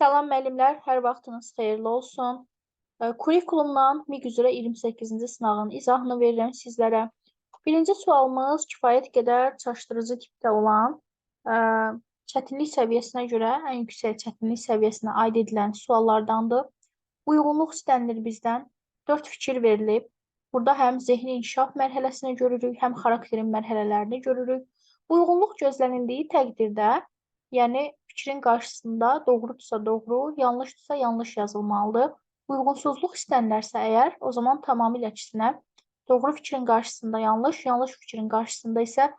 Salam müəllimlər, hər vaxtınız xeyirli olsun. Kurikulumdan MİQ üzrə 28-ci sınağın izahını verirəm sizlərə. Birinci sualımız kifayət qədər çaşdırıcı tipdə olan, çətinlik səviyyəsinə görə ən yüksək çətinlik səviyyəsinə aid edilən suallardandır. Uyğunluq istənilir bizdən. 4 fikir verilib. Burada həm zehni inkişaf mərhələsini görürük, həm xarakterin mərhələlərini görürük. Uyğunluq gözlənildiyi təqdirdə, yəni fikrin qarşısında doğrudursa doğru, yanlışdırsa yanlış yazılmalıdır. Uyğunsuzluq istənilərsə əgər, o zaman tamamilə əksinə doğru fikrin qarşısında yanlış, yanlış fikrin qarşısında isə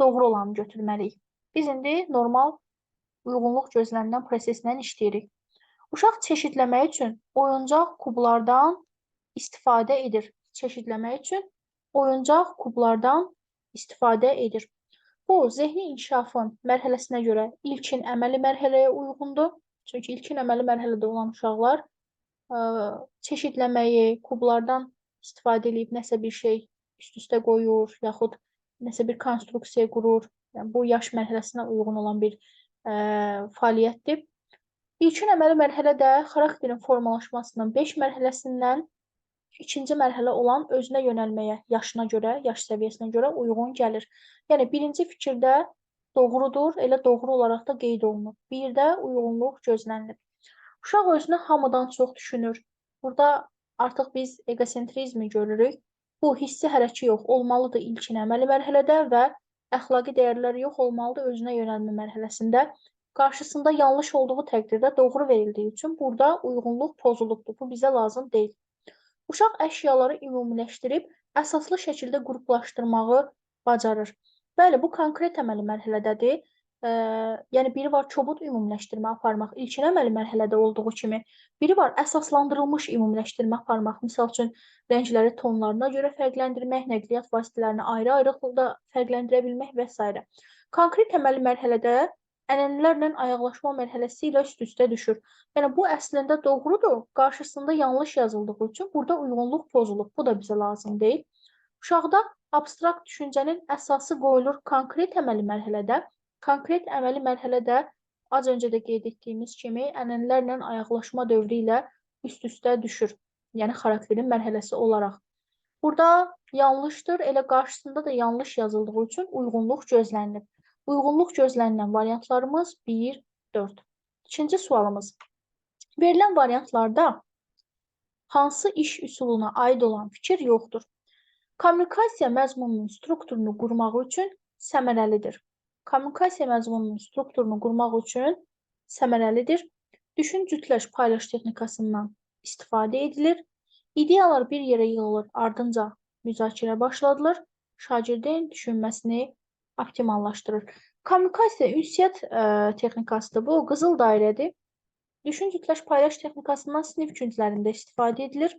doğru olanı götürməliyik. Biz indi normal uyğunluq gözlənilən proseslə işləyirik. Uşaq çeşidləmək üçün oyuncaq kublardan istifadə edir. Çeşidləmək üçün oyuncaq kublardan istifadə edir. Bu, zehni inkişafın mərhələsinə görə ilkin əməli mərhələyə uyğundur. Çünki ilkin əməli mərhələdə olan uşaqlar ə, çeşidləməyi, kublardan istifadə edib nəsə bir şey üst-üstə qoyur, yaxud nəsə bir konstruksiya qurur. Yəni bu yaş mərhələsinə uyğun olan bir ə, fəaliyyətdir. İlkin əməli mərhələ də xarakterin formalaşmasının 5 mərhələsindən ikinci mərhələ olan özünə yönəlməyə yaşına görə, yaş səviyyəsinə görə uyğun gəlir. Yəni birinci fikirdə doğrudur, elə doğru olaraq da qeyd olunur. Bir də uyğunluq gözlənilir. Uşaq özünü hamıdan çox düşünür. Burada artıq biz egosentrizmi görürük. Bu hissi hərəki yox, olmalıdır ilkin əməli mərhələdə və əxlaqi dəyərlər yox olmalıdır özünə yönəlmə mərhələsində. Qarşısında yanlış olduğu təqdirdə doğru verildiyi üçün burada uyğunluq pozulubdur. Bu bizə lazım deyil. Uşaq əşyaları ümumiləşdirib əsaslı şəkildə qruplaşdırmağı bacarır. Bəli, bu konkret əməli mərhələdədir. Ə, yəni biri var kobud ümumiləşdirmə aparmaq, ilkin əməli mərhələdə olduğu kimi, biri var əsaslandırılmış ümumiləşdirmə aparmaq. Məsəl üçün rəngləri tonlarına görə fərqləndirmək, nəqliyyat vasitələrini ayrı-ayrılıqda fərqləndirə bilmək və s. Konkret əməli mərhələdə ənənələrlə ayaqlaşma mərhələsi ilə üst-üstə düşür. Yəni bu əslində doğrudur, qarşısında yanlış yazıldığı üçün burada uyğunluq pozulub. Bu da bizə lazım deyil. Uşaqda abstrakt düşüncənin əsası qoyulur konkret əməli mərhələdə. Konkret əməli mərhələdə az öncə də qeyd etdiyimiz kimi ənənələrlə ayaqlaşma dövrü ilə üst-üstə düşür. Yəni xarakterin mərhələsi olaraq. Burada yanlışdır, elə qarşısında da yanlış yazıldığı üçün uyğunluq gözlənilir. Uyğunluq gözlənilən variantlarımız 1, 4. İkinci sualımız. Verilən variantlarda hansı iş üsuluna aid olan fikir yoxdur? Kommunikasiya məzmununun strukturunu qurmaq üçün səmərəlidir. Kommunikasiya məzmununun strukturunu qurmaq üçün səmərəlidir. Düşün, cütləş, paylaş texnikasından istifadə edilir. İdeyalar bir yerə yığılır, ardınca müzakirə başladılır. Şagirdin düşünməsini optimallaşdırır. Kommunikasiya ünsiyyət ə, texnikasıdır. Bu qızıl dairədir. Düşün, cütləş, paylaş texnikasından sinif künclərində istifadə edilir.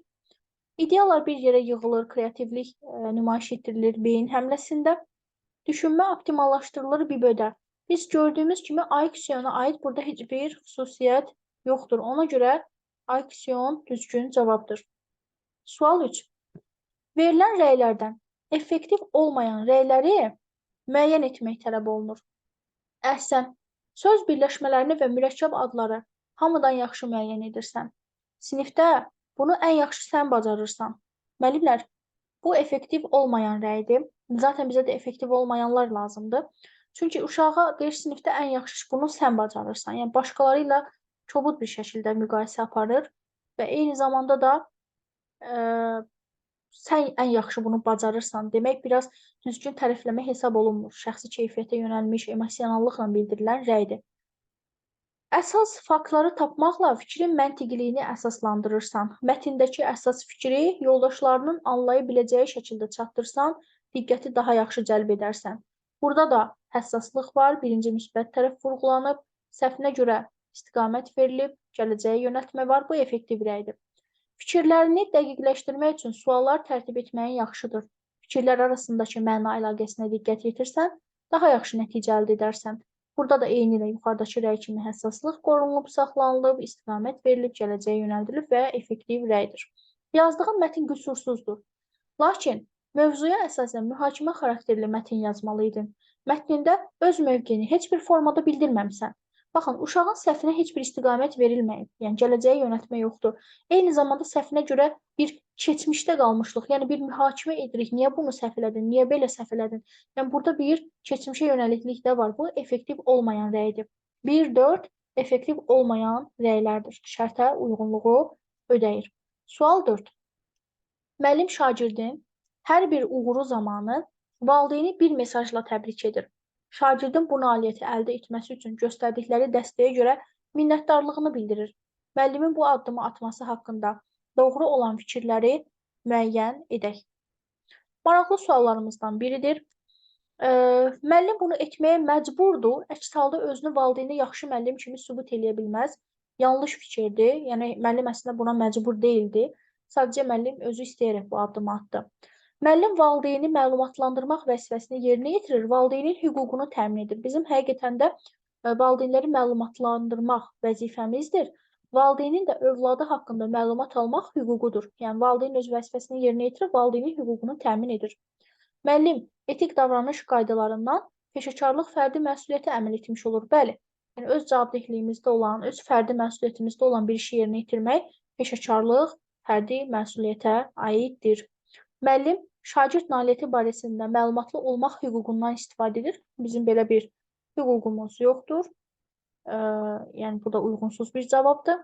İdeyalar bir yerə yığılır, kreativlik ə, nümayiş etdirilir beyin həmləsində. Düşünmə optimallaşdırılır BİBÖ-də. Biz gördüyümüz kimi IQ-siyona aid burada heç bir xüsusiyyət yoxdur. Ona görə IQ-siyon düzgün cavabdır. Sual 3. Verilən rəylərdən effektiv olmayan rəyləri müəyyən etmək tələb olunur. Əhsən, söz birləşmələrini və mürəkkəb adları hamıdan yaxşı müəyyən edirsən. Sinifdə bunu ən yaxşı sən bacarırsan. Müəllimlər, bu effektiv olmayan rəydir. Zaten bizə də effektiv olmayanlar lazımdır. Çünki uşağa deyir sinifdə ən yaxşı bunu sən bacarırsan. Yəni başqaları ilə kobud bir şəkildə müqayisə aparır və eyni zamanda da ə, sən ən yaxşı bunu bacarırsan demək biraz düzgün tərifləmə hesab olunmur. Şəxsi keyfiyyətə yönəlmiş emosionallıqla bildirilən rəydir. Əsas faktları tapmaqla fikrin məntiqiliyini əsaslandırırsan. Mətndəki əsas fikri yoldaşlarının anlaya biləcəyi şəkildə çatdırsan, diqqəti daha yaxşı cəlb edərsən. Burada da həssaslıq var, birinci müsbət tərəf vurğulanıb, səhvinə görə istiqamət verilib, gələcəyə yönəltmə var, bu effektiv rəydir. Fikirlərini dəqiqləşdirmək üçün suallar tərtib etməyin yaxşıdır. Fikirlər arasındakı məna əlaqəsinə diqqət yetirsən, daha yaxşı nəticə əldə edərsən. Burada da eyni ilə yuxarıdakı rəy kimi həssaslıq qorunulub, saxlanılıb, istiqamət verilib, gələcəyə yönəldilib və effektiv rəydir. Yazdığın mətin qüsursuzdur. Lakin Mövzuya əsasən mühakimə xarakterli mətn yazmalı idin. Mətnində öz mövqeyini heç bir formada bildirməmisən. Baxın, uşağın səhvinə heç bir istiqamət verilməyib. Yəni gələcəyi yönəltmə yoxdur. Eyni zamanda səhvinə görə bir keçmişdə qalmışlıq, yəni bir mühakimə edirik. Niyə bunu səhv elədin? Niyə belə səhv elədin? Yəni burada bir keçmişə yönəliklik də var. Bu effektiv olmayan rəydir. 1 4 effektiv olmayan rəylərdir. Şərtə uyğunluğu ödəyir. Sual 4. Müəllim şagirdin hər bir uğuru zamanı valideyni bir mesajla təbrik edir. Şagirdin bu nailiyyəti əldə etməsi üçün göstərdikləri dəstəyə görə minnətdarlığını bildirir. Müəllimin bu addımı atması haqqında doğru olan fikirləri müəyyən edək. Maraqlı suallarımızdan biridir. E, müəllim bunu etməyə məcburdur. Əks halda özünü valideyni yaxşı müəllim kimi sübut eləyə bilməz. Yanlış fikirdir. Yəni müəllim əslində buna məcbur deyildi. Sadəcə müəllim özü istəyərək bu addımı atdı. Müəllim valideyni məlumatlandırmaq vəzifəsini yerinə yetirir, valideynin hüququnu təmin edir. Bizim həqiqətən də e, valideynləri məlumatlandırmaq vəzifəmizdir. Valideynin də övladı haqqında məlumat almaq hüququdur. Yəni valideyn öz vəzifəsini yerinə yetirir, valideynin hüququnu təmin edir. Müəllim etik davranış qaydalarından peşəkarlıq fərdi məsuliyyəti əməl etmiş olur. Bəli. Yəni öz cavabdehliyimizdə olan, öz fərdi məsuliyyətimizdə olan bir işi yerinə yetirmək peşəkarlıq fərdi məsuliyyətə aiddir. Müəllim şagird nailiyyəti barəsində məlumatlı olmaq hüququndan istifadə edir. Bizim belə bir hüququmuz yoxdur. Ə, yəni bu da uyğunsuz bir cavabdır.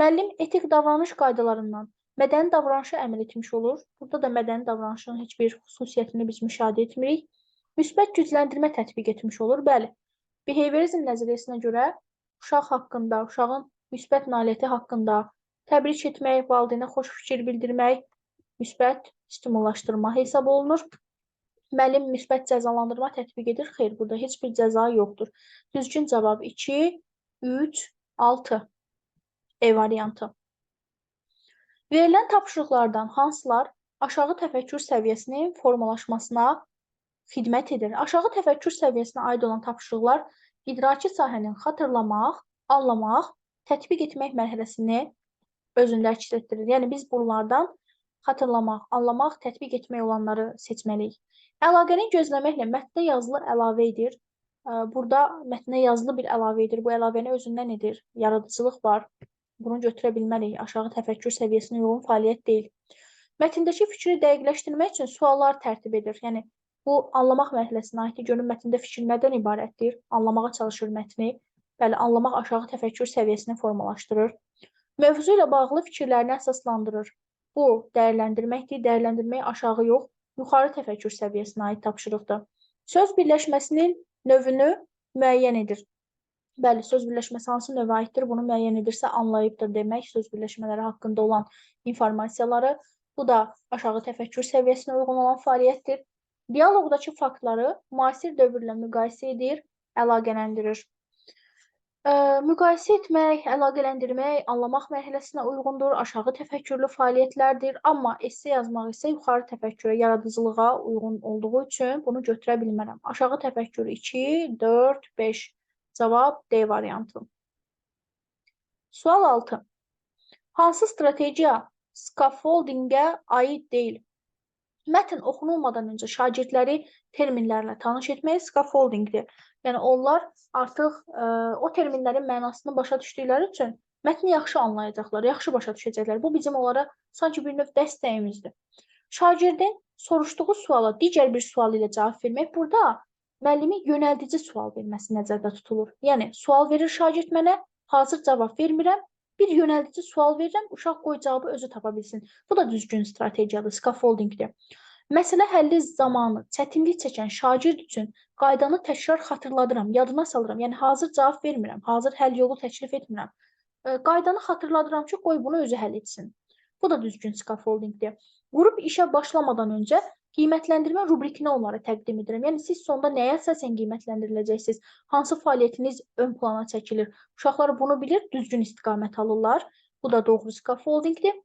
Müəllim etik davranış qaydalarından mədəni davranışı əməl etmiş olur. Burada da mədəni davranışın heç bir xüsusiyyətini biz müşahidə etmirik. Müsbət gücləndirmə tətbiq etmiş olur. Bəli. Behaviorizm nəzəriyyəsinə görə uşaq haqqında, uşağın müsbət nailiyyəti haqqında təbrik etmək, valideynə xoş fikir bildirmək, müsbət stimullaşdırma hesab olunur. Müəllim müsbət cəzalandırma tətbiq edir. Xeyr, burada heç bir cəza yoxdur. Düzgün cavab 2, 3, 6. E variantı. Verilən tapşırıqlardan hansılar aşağı təfəkkür səviyyəsinin formalaşmasına xidmət edir? Aşağı təfəkkür səviyyəsinə aid olan tapşırıqlar idraki sahənin xatırlamaq, anlamaq, tətbiq etmək mərhələsini özündə əks etdirir. Yəni biz bunlardan xatırlamaq, anlamaq, tətbiq etmək olanları seçməliyik. Əlaqəni gözləməklə mətndə yazılı əlavə edir. Burada mətnə yazılı bir əlavə edir. Bu əlavəni özündən edir. Yaradıcılıq var. Bunu götürə bilmərik. Aşağı təfəkkür səviyyəsinə uyğun fəaliyyət deyil. Mətndəki fikri dəqiqləşdirmək üçün suallar tərtib edir. Yəni bu anlamaq mərhələsinə aiddir. Görün mətndə fikir nədən ibarətdir? Anlamağa çalışır mətni. Bəli, anlamaq aşağı təfəkkür səviyyəsini formalaşdırır. Mövzu ilə bağlı fikirlərini əsaslandırır. Bu dəyərləndirməkdir. Dəyərləndirmək aşağı yox, yuxarı təfəkkür səviyyəsinə aid tapşırıqdır. Söz birləşməsinin növünü müəyyən edir. Bəli, söz birləşməsi hansı növə aiddir, bunu müəyyən edirsə anlayıbdır demək, söz birləşmələri haqqında olan informasiyaları. Bu da aşağı təfəkkür səviyyəsinə uyğun olan fəaliyyətdir. Dialoqdakı faktları müasir dövrlə müqayisə edir, əlaqələndirir. Müqayisə etmək, əlaqələndirmək, anlamaq mərhələsinə uyğundur, aşağı təfəkkürlü fəaliyyətlərdir. Amma esse yazmaq isə yuxarı təfəkkürə, yaradıcılığa uyğun olduğu üçün bunu götürə bilmərəm. Aşağı təfəkkür 2, 4, 5. Cavab D variantı. Sual 6. Hansı strategiya scaffoldingə aid deyil? Mətn oxunulmadan öncə şagirdləri terminlərlə tanış etmək scaffoldingdir. Yəni onlar artıq ə, o terminlərin mənasını başa düşdükləri üçün mətni yaxşı anlayacaqlar, yaxşı başa düşəcəklər. Bu bizim onlara sanki bir növ dəstəyimizdir. Şagirdin soruşduğu suala digər bir sual ilə cavab vermək burada müəllimin yönəldici sual verməsi nəzərdə tutulur. Yəni sual verir şagird mənə, hazır cavab vermirəm, bir yönəldici sual verirəm, uşaq qoy cavabı özü tapa bilsin. Bu da düzgün strategiyadır, scaffoldingdir. Məsələ həlli zamanı çətinlik çəkən şagird üçün qaydanı təkrar xatırladıram, yadına salıram. Yəni hazır cavab vermirəm, hazır həll yolu təklif etmirəm. Qaydanı xatırladıram ki, qoy bunu özü həll etsin. Bu da düzgün scaffoldingdir. Qrup işə başlamadan öncə qiymətləndirmə rubrikini onlara təqdim edirəm. Yəni siz sonda nəyə əsasən qiymətləndiriləcəksiniz? Hansı fəaliyyətiniz ön plana çəkilir? Uşaqlar bunu bilir, düzgün istiqamət alırlar. Bu da doğru scaffoldingdir.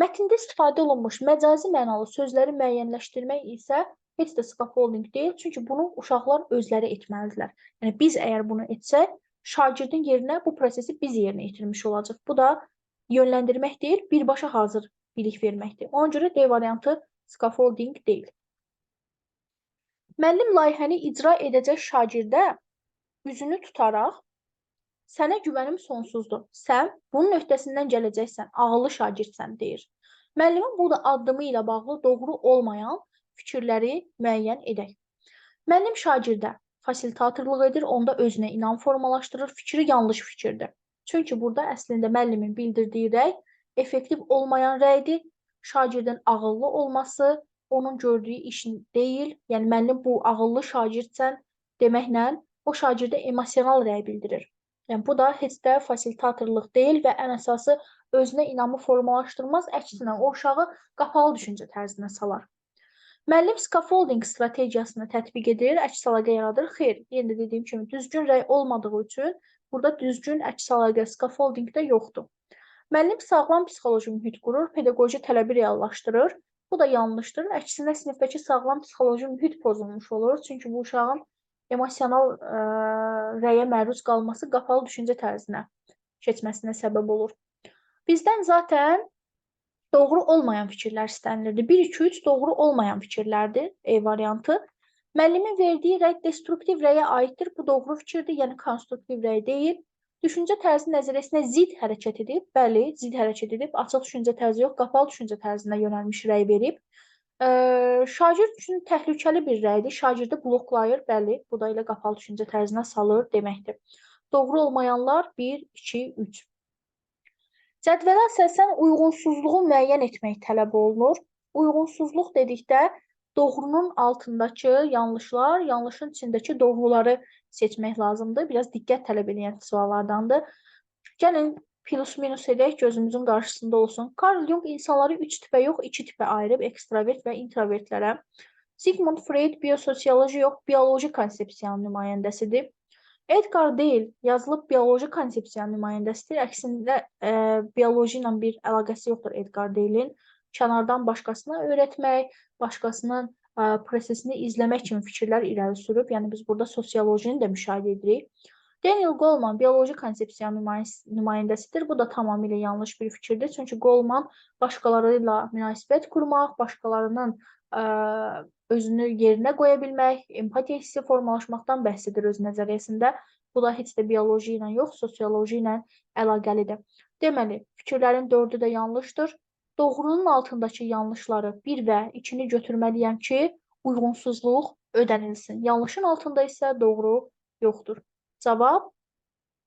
Mətndə istifadə olunmuş məcazi mənalı sözləri müəyyənləşdirmək isə heç də scaffolding deyil, çünki bunu uşaqlar özləri etməlidirlər. Yəni biz əgər bunu etsək, şagirdin yerinə bu prosesi biz yerinə yetirmiş olacaq. Bu da yönləndirmək deyil, birbaşa hazır bilik verməkdir. Ona görə D variantı scaffolding deyil. Müəllim layihəni icra edəcək şagirdə üzünü tutaraq Sənə güvənim sonsuzdur. Sən bunun öhdəsindən gələcəksən, ağıllı şagirdsən deyir. Müəllimin bu da addımı ilə bağlı doğru olmayan fikirləri müəyyən edək. Müəllim şagirdə fasilitatorluq edir, onda özünə inam formalaşdırır, fikri yanlış fikirdir. Çünki burada əslində müəllimin bildirdiyi rəy effektiv olmayan rəydir. Şagirdin ağıllı olması onun gördüyü iş deyil. Yəni müəllim bu ağıllı şagirdsən deməklə o şagirdə emosional rəy bildirir. Yəni bu da heç də fasilitatorluq deyil və ən əsası özünə inamı formalaşdırmaz, əksinə o uşağı qapalı düşüncə tərzinə salar. Müəllim scaffolding strategiyasını tətbiq edir, əks əlaqə yaradır. Xeyr, yenə də dediyim kimi düzgün rəy olmadığı üçün burada düzgün əks əlaqə scaffoldingdə yoxdur. Müəllim sağlam psixoloji mühit qurur, pedaqoji tələbi reallaşdırır. Bu da yanlışdır. Əksinə sinifdəki sağlam psixoloji mühit pozulmuş olur. Çünki bu uşağın emosional ə, rəyə məruz qalması qapalı düşüncə tərzinə keçməsinə səbəb olur. Bizdən zaten doğru olmayan fikirlər istənilirdi. 1 2 3 doğru olmayan fikirlərdir E variantı. Müəllimin verdiyi rəy destruktiv rəyə aiddir. Bu doğru fikirdir, yəni konstruktiv rəy deyil. Düşüncə tərzi nəzəriyyəsinə zid hərəkət edib. Bəli, zid hərəkət edib. Açıq düşüncə tərzi yox, qapalı düşüncə tərzinə yönəlmiş rəy verib. Ə, şagird üçün təhlükəli bir rəydir. Şagirdi bloklayır. Bəli, bu da elə qapalı düşüncə tərzinə salır deməkdir. Doğru olmayanlar 1 2 3. Cədvələ əsasən uyğunsuzluğu müəyyən etmək tələb olunur. Uyğunsuzluq dedikdə doğrunun altındakı yanlışlar, yanlışın içindəki doğruları seçmək lazımdır. Biraz diqqət tələb edən suallardandır. Gəlin plus minus edək, gözümüzün qarşısında olsun. Carl Jung insanları 3 tipə yox, 2 tipə ayırıb, ekstravert və introvertlərə. Sigmund Freud biososioloji yox, bioloji konsepsiyanın nümayəndəsidir. Edgar deyil, yazılıb bioloji konsepsiyanın nümayəndəsidir. Əksində ə, bioloji ilə bir əlaqəsi yoxdur Edgar Deyilin. Kənardan başqasına öyrətmək, başqasının prosesini izləmək kimi fikirlər irəli sürüb. Yəni biz burada sosiolojini də müşahidə edirik. Daniel Goleman bioloji konsepsiyanın nümayəndəsidir. Bu da tamamilə yanlış bir fikirdir. Çünki Goleman başqaları ilə münasibət qurmaq, başqalarının ə, özünü yerinə qoya bilmək, empatiya hissi formalaşmaqdan bəhs edir öz nəzəriyyəsində. Bu da heç də bioloji ilə yox, sosioloji ilə əlaqəlidir. Deməli, fikirlərin dördü də yanlışdır. Doğrunun altındakı yanlışları 1 və 2-ni götürməliyəm ki, uyğunsuzluq ödənilsin. Yanlışın altında isə doğru yoxdur. Cavab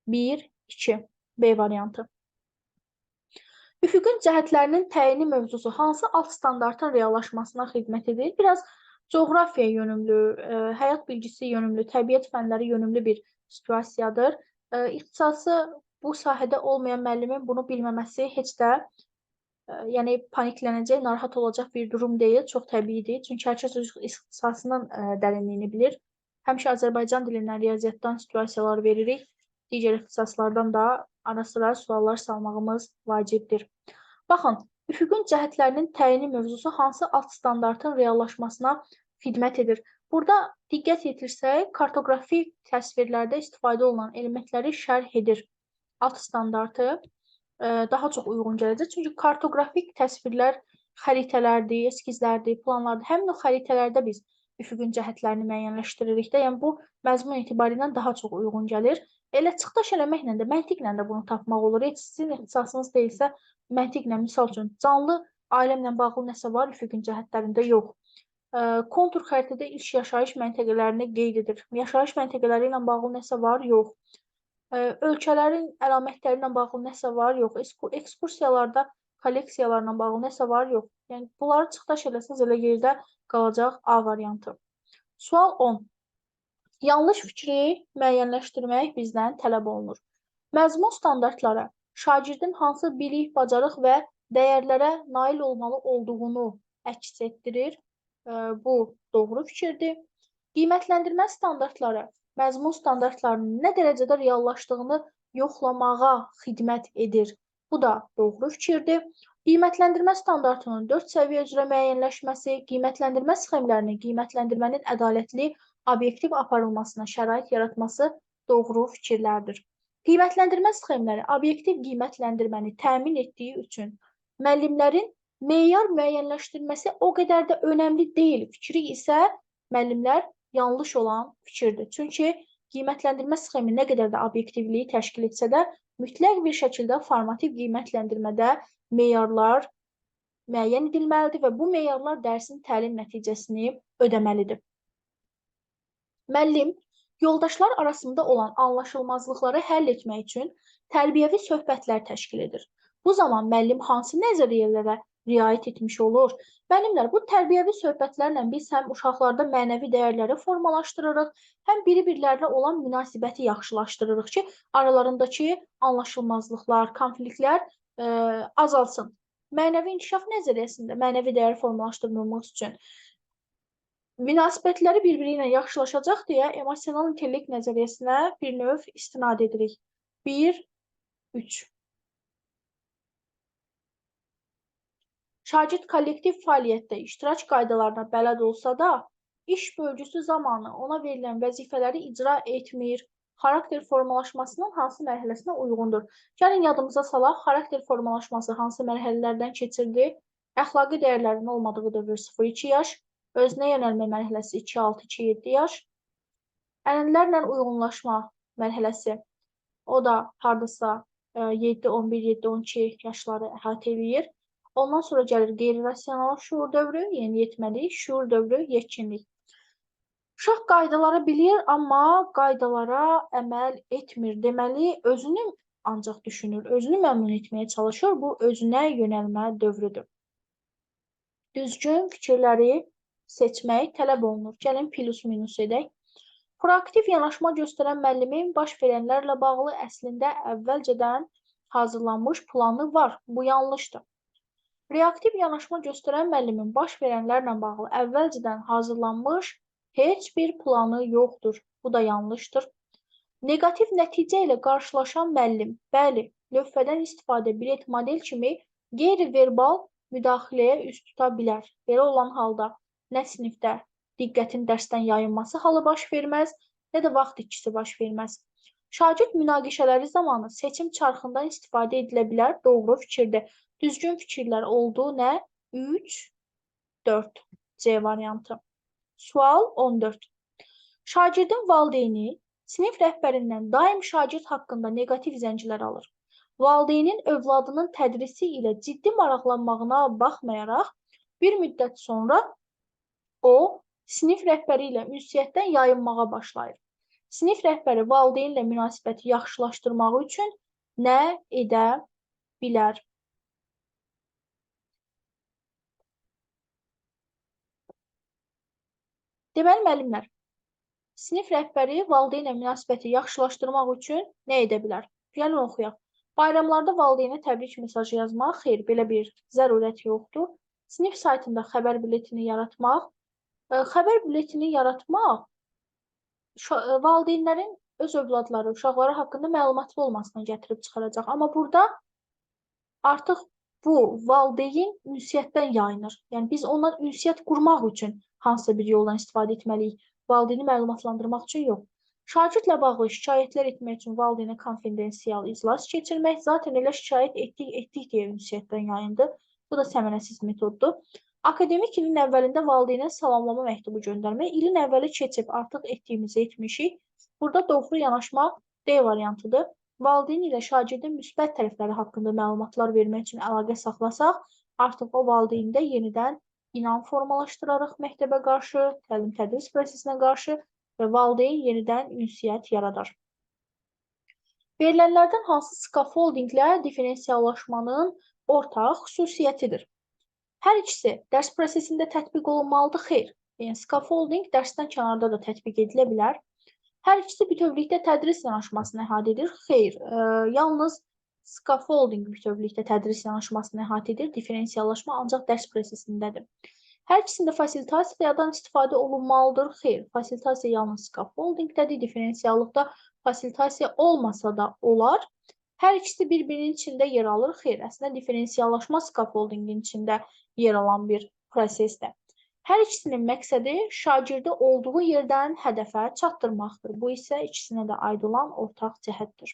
1, 2. B variantı. Üfüqün cəhətlərinin təyini mövzusu hansı alt standartın reallaşmasına xidmət edir? Biraz coğrafiya yönümlü, e, həyat bilgisi yönümlü, təbiət fənləri yönümlü bir situasiyadır. E, ixtisası bu sahədə olmayan müəllimin bunu bilməməsi heç də yəni paniklənəcək, narahat olacaq bir durum deyil, çox təbiidir. Çünki hər kəs öz ixtisasının dərinliyini bilir. Həmişə Azərbaycan dilindən, riyaziyyatdan situasiyalar veririk. Digər ixtisaslardan da ara sıra suallar salmağımız vacibdir. Baxın, Üfüqün cəhətlərinin təyini mövzusu hansı alt standartın reallaşmasına xidmət edir? Burada diqqət yetirsək, kartoqrafik təsvirlərdə istifadə olunan elementləri şərh edir. Alt standartı daha çox uyğun gələcək. Çünki kartoqrafik təsvirlər xəritələrdir, eskizlərdir, planlardır. Həmin o xəritələrdə biz üfüqün cəhətlərini müəyyənləşdiririk də. Yəni bu məzmun etibarilə daha çox uyğun gəlir. Elə çıxdaş eləməklə də, məntiqlə də bunu tapmaq olur. Heç sizin ixtisasınız deyilsə, məntiqlə, misal üçün, canlı aləmlə bağlı nəsə var üfüqün cəhətlərində yox. Kontur xəritədə ilk yaşayış məntəqələrini qeyd edir. Yaşayış məntəqələri ilə bağlı nəsə var, yox. Ölkələrin əlamətləri ilə bağlı nəsə var, yox. Ekskursiyalarda kolleksiyalarla bağlı nəsə var, yox. Yəni bunları çıxdaş eləsəz elə yerdə qalacaq A variantı. Sual 10. Yanlış fikri müəyyənləşdirmək bizdən tələb olunur. Məzmun standartları şagirdin hansı bilik, bacarıq və dəyərlərə nail olmalı olduğunu əks etdirir. Bu doğru fikirdir. Qiymətləndirmə standartları məzmun standartlarının nə dərəcədə reallaşdığını yoxlamağa xidmət edir. Bu da doğru fikirdir. Qiymətləndirmə standartının 4 səviyyə üzrə müəyyənləşməsi, qiymətləndirmə sxemlərinin qiymətləndirmənin ədalətli, obyektiv aparılmasına şərait yaratması doğru fikirlərdir. Qiymətləndirmə sxemləri obyektiv qiymətləndirməni təmin etdiyi üçün müəllimlərin meyar müəyyənləşdirməsi o qədər də önəmli deyil fikri isə müəllimlər yanlış olan fikirdir. Çünki qiymətləndirmə sxemi nə qədər də obyektivliyi təşkil etsə də, mütləq bir şəkildə formativ qiymətləndirmədə meyarlar müəyyən edilməlidir və bu meyarlar dərsin təlim nəticəsini ödəməlidir. Müəllim yoldaşlar arasında olan anlaşılmazlıqları həll etmək üçün tərbiyəvi söhbətlər təşkil edir. Bu zaman müəllim hansı nəzəriyyələrə riayət etmiş olur? Müəllimlər, bu tərbiyəvi söhbətlərlə biz həm uşaqlarda mənəvi dəyərləri formalaşdırırıq, həm biri-birlərinə olan münasibəti yaxşılaşdırırıq ki, aralarındakı anlaşılmazlıqlar, konfliktlər ə, azalsın. Mənəvi inkişaf nəzəriyyəsində mənəvi dəyər formalaşdırmamız üçün münasibətləri bir-biri ilə yaxşılaşacaq deyə emosional intellekt nəzəriyyəsinə bir növ istinad edirik. 1 3 Şagird kollektiv fəaliyyətdə iştirak qaydalarına bələd olsa da, iş bölgüsü zamanı ona verilən vəzifələri icra etmir, xarakter formalaşmasının hansı mərhələsinə uyğundur? Gəlin yadımıza salaq, xarakter formalaşması hansı mərhələlərdən keçirdi? Əxlaqi dəyərlərin olmadığı dövr 0-2 yaş, Özünə yönəlmə mərhələsi 2-6-2-7 yaş. Ənənələrlə uyğunlaşma mərhələsi o da hardasa 7-11, 7-12 yaşları əhatə eləyir. Ondan sonra gəlir qeyri-rasional şuur dövrü, yəni yetməlik, şuur dövrü, yetkinlik. Uşaq qaydaları bilir, amma qaydalara əməl etmir. Deməli, özünü ancaq düşünür, özünü məmnun etməyə çalışır. Bu özünə yönəlmə dövrüdür. Düzgün fikirləri seçmək tələb olunur. Gəlin plus minus edək. Proaktiv yanaşma göstərən müəllimin baş verənlərlə bağlı əslində əvvəlcədən hazırlanmış planı var. Bu yanlışdır. Reaktiv yanaşma göstərən müəllimin baş verənlərlə bağlı əvvəlcədən hazırlanmış heç bir planı yoxdur. Bu da yanlışdır. Negativ nəticə ilə qarşılaşan müəllim, bəli, lövhədən istifadə bilet model kimi qeyri-verbal müdaxiləyə üst tuta bilər. Belə olan halda nə sinifdə diqqətin dərsdən yayınması halı baş verməz, nə də vaxt itkisi baş verməz. Şagird münaqişələri zamanı seçim çarxından istifadə edilə bilər, doğru fikirdir. Düzgün fikirlər oldu, nə? 3, 4. C variantı. Sual 14. Şagirdin valideyni sinif rəhbərindən daim şagird haqqında neqativ zəncilər alır. Valideynin övladının tədrisi ilə ciddi maraqlanmağına baxmayaraq, bir müddət sonra O, sinif rəhbəri ilə ünsiyyətdən yayınmağa başlayır. Sinif rəhbəri valideynlə münasibəti yaxşılaşdırmaq üçün nə edə bilər? Deməli, müəllimlər, sinif rəhbəri valideynlə münasibəti yaxşılaşdırmaq üçün nə edə bilər? Gəlin oxuyaq. Bayramlarda valideynə təbrik mesajı yazmaq, xeyr, belə bir zərurət yoxdur. Sinif saytında xəbər biletini yaratmaq, xəbər bülletini yaratmaq valideynlərin öz övladları, uşaqları haqqında məlumatlı olmasına gətirib çıxaracaq. Amma burada artıq bu valideyn ünsiyyətdən yayınır. Yəni biz ondan ünsiyyət qurmaq üçün hansısa bir yoldan istifadə etməliyik. Valideyni məlumatlandırmaq üçün yox. Şagirdlə bağlı şikayətlər etmək üçün valideynə konfidensial iclas keçirmək, zaten elə şikayət etdik, etdik deyə ünsiyyətdən yayındı. Bu da səmərəsiz metoddur. Akademik ilin əvvəlində valideynə salamlama məktubu göndərmək. İlin əvvəli keçib, artıq etdiyimizi etmişik. Burada doğru yanaşma D variantıdır. Valideyn ilə şagirdin müsbət tərəfləri haqqında məlumatlar vermək üçün əlaqə saxlasaq, artıq o valideyndə yenidən inam formalaşdırarıq məktəbə qarşı, təlim-tədris prosesinə qarşı və valideyn yenidən ünsiyyət yaradar. Verilənlərdən hansı skafoldinglə differensiallaşmanın ortaq xüsusiyyətidir? Hər ikisi dərs prosesində tətbiq olunmalıdır? Xeyr. Yəni scaffolding dərsdən kənarda da tətbiq edilə bilər. Hər ikisi bütövlükdə tədris yanaşmasını əhatə edir? Xeyr. Ə, yalnız scaffolding bütövlükdə tədris yanaşmasını əhatə edir. Differensiallaşma ancaq dərs prosesindədir. Hər ikisində fasilitasiyadan istifadə olunmalıdır? Xeyr. Fasilitasiya yalnız scaffoldingdədir. Differensiallıqda fasilitasiya olmasa da olar. Hər ikisi bir-birinin içində yer alır. Xeyr, əslində differensiallaşma scaffoldingin içində yer alan bir prosesdir. Hər ikisinin məqsədi şagirdi olduğu yerdən hədəfə çatdırmaqdır. Bu isə ikisinə də aid olan ortaq cəhətdir.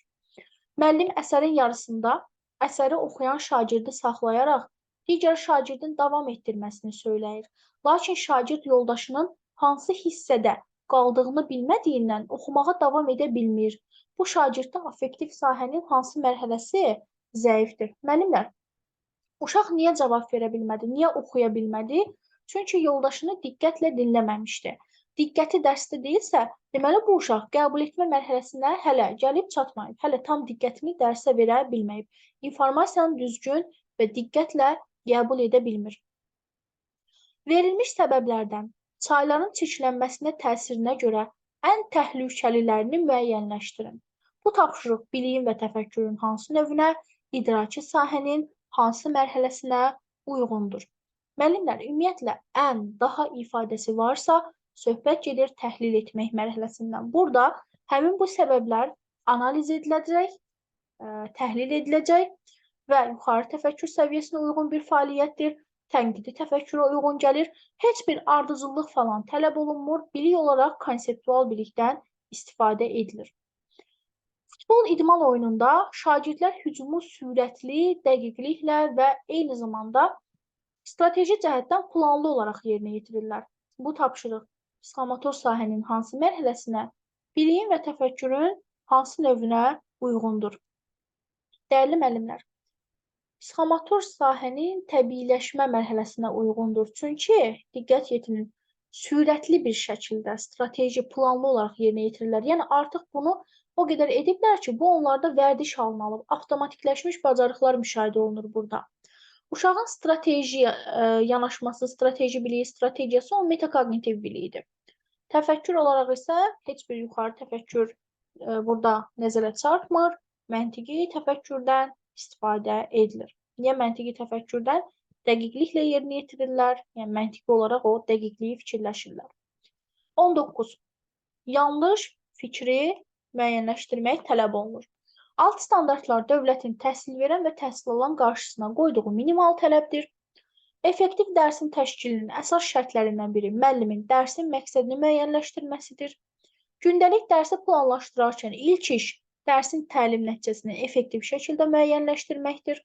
Müəllim əsərin yarısında əsəri oxuyan şagirdi saxlayaraq digər şagirdin davam etdirməsini söyləyir. Lakin şagird yoldaşının hansı hissədə qaldığını bilmədiyindən oxumağa davam edə bilmir. Bu şagirddə affektiv sahənin hansı mərhələsi zəifdir? Müəllimlər, uşaq niyə cavab verə bilmədi? Niyə oxuya bilmədi? Çünki yoldaşını diqqətlə dinləməmişdi. Diqqəti dərsdə deyilsə, deməli bu uşaq qəbul etmə mərhələsinə hələ gəlib çatmayıb, hələ tam diqqətini dərsə verə bilməyib. İnformasiyanı düzgün və diqqətlə qəbul edə bilmir. Verilmiş səbəblərdən çayların çirklənməsinə təsirinə görə ən təhlükəlilərini müəyyənləşdirin. Bu tapşırıq biliyin və təfəkkürün hansı növünə, idraki sahənin hansı mərhələsinə uyğundur? Müəllimlər, ümumiyyətlə ən, daha ifadəsi varsa, söhbət gedir təhlil etmək mərhələsindən. Burada həmin bu səbəblər analiz ediləcək, ə, təhlil ediləcək və yuxarı təfəkkür səviyyəsinə uyğun bir fəaliyyətdir. Tənqidi təfəkkürə uyğun gəlir. Heç bir ardıcıllıq falan tələb olunmur. Bilik olaraq konseptual bilikdən istifadə edilir. Futbol idman oyununda şagirdlər hücumu sürətli, dəqiqliklə və eyni zamanda strateji cəhətdən planlı olaraq yerinə yetirirlər. Bu tapşırıq psixomotor sahənin hansı mərhələsinə, biliyin və təfəkkürün hansı növünə uyğundur? Dəyərli müəllimlər, psixomotor sahənin təbiiləşmə mərhələsinə uyğundur. Çünki diqqət yetirin, sürətli bir şəkildə, strateji, planlı olaraq yerinə yetirirlər. Yəni artıq bunu o qədər ediblər ki, bu onlarda vərdiş halını alıb, avtomatikləşmiş bacarıqlar müşahidə olunur burada. Uşağın strateji ə, yanaşması, strateji biliyi, strategiyası o metakognitiv biliyidir. Təfəkkür olaraq isə heç bir yuxarı təfəkkür ə, burada nəzərə çarpmır. Məntiqi təfəkkürdən istifadə edilir. Niyə məntiqi təfəkkürdən? Dəqiqliklə yerinə yetirirlər. Yəni məntiqi olaraq o dəqiqliyi fikirləşirlər. 19. Yanlış fikri müəyyənləşdirmək tələb olunur. Alt standartlar dövlətin təhsil verən və təhsil alan qarşısına qoyduğu minimal tələbdir. Effektiv dərsin təşkilinin əsas şərtlərindən biri müəllimin dərsin məqsədini müəyyənləşdirməsidir. Gündəlik dərsi planlaşdırarkən ilk iş dərsin təlim nəticəsini effektiv şəkildə müəyyənləşdirməkdir.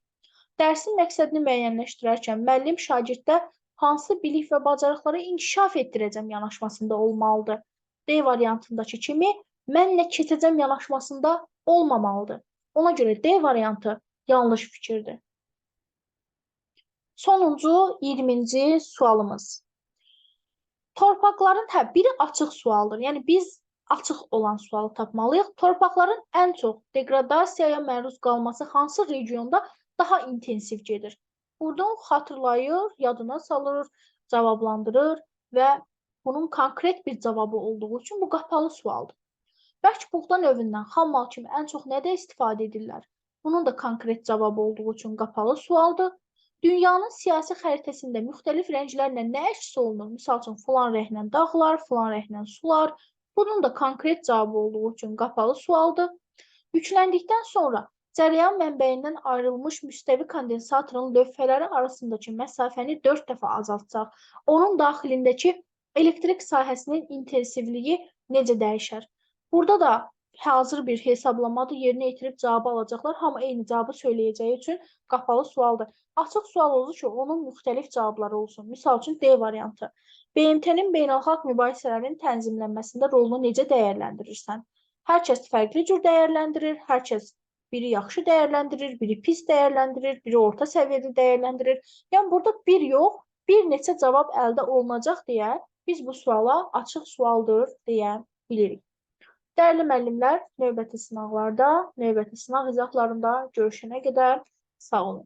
Dərsin məqsədini müəyyənləşdirərkən müəllim şagirddə hansı bilik və bacarıqları inkişaf etdirəcəm yanaşmasında olmalıdır. D variantındakı kimi mən nə keçəcəm yanaşmasında olmamalıdır. Ona görə D variantı yanlış fikirdir. Sonuncu 20-ci sualımız. Torpaqların hə, biri açıq sualdır. Yəni biz açıq olan sualı tapmalıyıq. Torpaqların ən çox deqradasiyaya məruz qalması hansı regionda daha intensiv gedir? Buradan xatırlayır, yadına salır, cavablandırır və bunun konkret bir cavabı olduğu üçün bu qapalı sualdır. Bərk buğda növündən xammal kimi ən çox nədə istifadə edirlər? Bunun da konkret cavabı olduğu üçün qapalı sualdır. Dünyanın siyasi xəritəsində müxtəlif rənglərlə nə əks olunur? Misal üçün, filan rənglə dağlar, filan rənglə sular. Bunun da konkret cavabı olduğu üçün qapalı sualdır. Yükləndikdən sonra cərəyan mənbəyindən ayrılmış müstəvi kondensatorun lövhələri arasındakı məsafəni 4 dəfə azaltsaq, onun daxilindəki elektrik sahəsinin intensivliyi necə dəyişər? Burada da hazır bir hesablamadır, yerinə yetirib cavabı alacaqlar. Hamı eyni cavabı söyləyəcəyi üçün qapalı sualdır. Açıq sual olur ki, onun müxtəlif cavabları olsun. Misal üçün D variantı. BMT-nin beynəlxalq mübahisələrin tənzimlənməsində rolunu necə dəyərləndirirsən? Hər kəs fərqli cür dəyərləndirir, hər kəs biri yaxşı dəyərləndirir, biri pis dəyərləndirir, biri orta səviyyədə dəyərləndirir. Yəni burada bir yox, bir neçə cavab əldə olunacaq deyə biz bu suala açıq sualdır deyə bilirik. Dəyərli müəllimlər, növbəti sınaqlarda, növbəti sınaq izahlarında görüşənə qədər sağ olun.